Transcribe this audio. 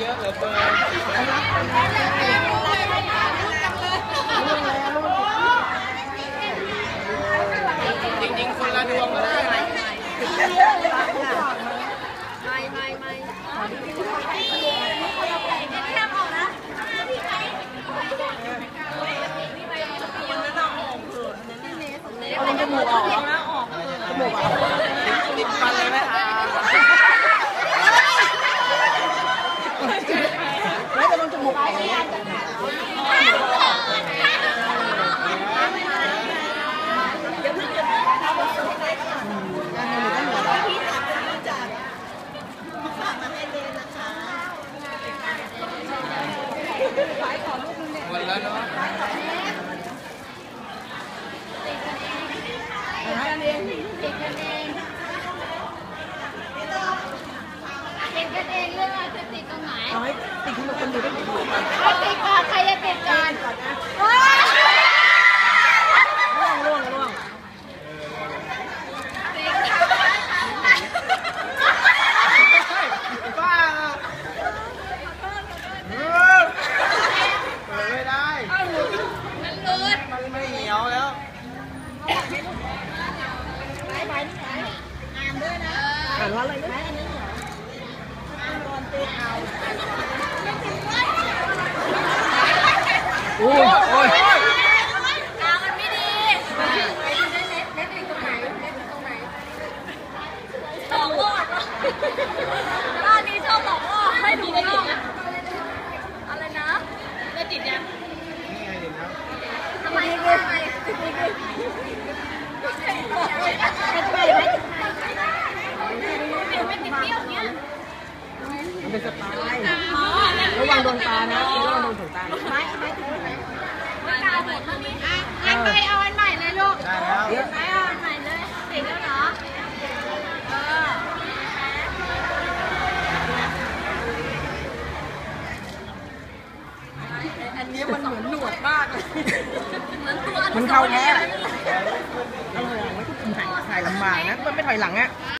เยอะเหลือเกินจริงๆคนละดวงก็ได้ไม่ไม่ไม่ เอาจมูกออกเหรอจมูกออก ติดฟันเลยไหมคะ แล้วจะลงจมูกออกไหมหห หมดแล้วเนาะติดกันเองติดกันเองเรื่องจะติดตรงไหนติดขึ้นมาคนเดียวได้ไหมาติดก่อนใครจะติดก่อนว้า ร่วงร่วงร่วง บ้าเออเปิดไม่ได้ มันรุด มันไม่เหนียวแล้ว อ่านว่าอะไรนะโอ้ยโอ้ย ตามันไม่ดีเน็ตเน็ตตรงไหนเน็ตตรงไหนหลอกล่อบ้านนี้ชอบหลอกล่อให้ดูล่ออะไรนะจะติดยัง นี่ไงเห็นครับ ทำไมทำไมเป็นไปไหมเป็นติดเปี้ยวเนี้ย มัน เป็นสไตล์ระวังโดนตานะระวังโดนถึงตาไม้ไม้ถึงไหนมันกาวหมดมันมีอะอันไปเอาอันใหม่เลยลูกได้แล้วเดี๋ยวไปเอาอันใหม่เลยติดแล้วเหรอเอออันนี้มันเหมือนหนวดมากเลยเหมือนตัวมันเข้าแท้อร่อยไม่ต้องถ่ายถ่ายลำบากนะมันไม่ถอยหลังอะ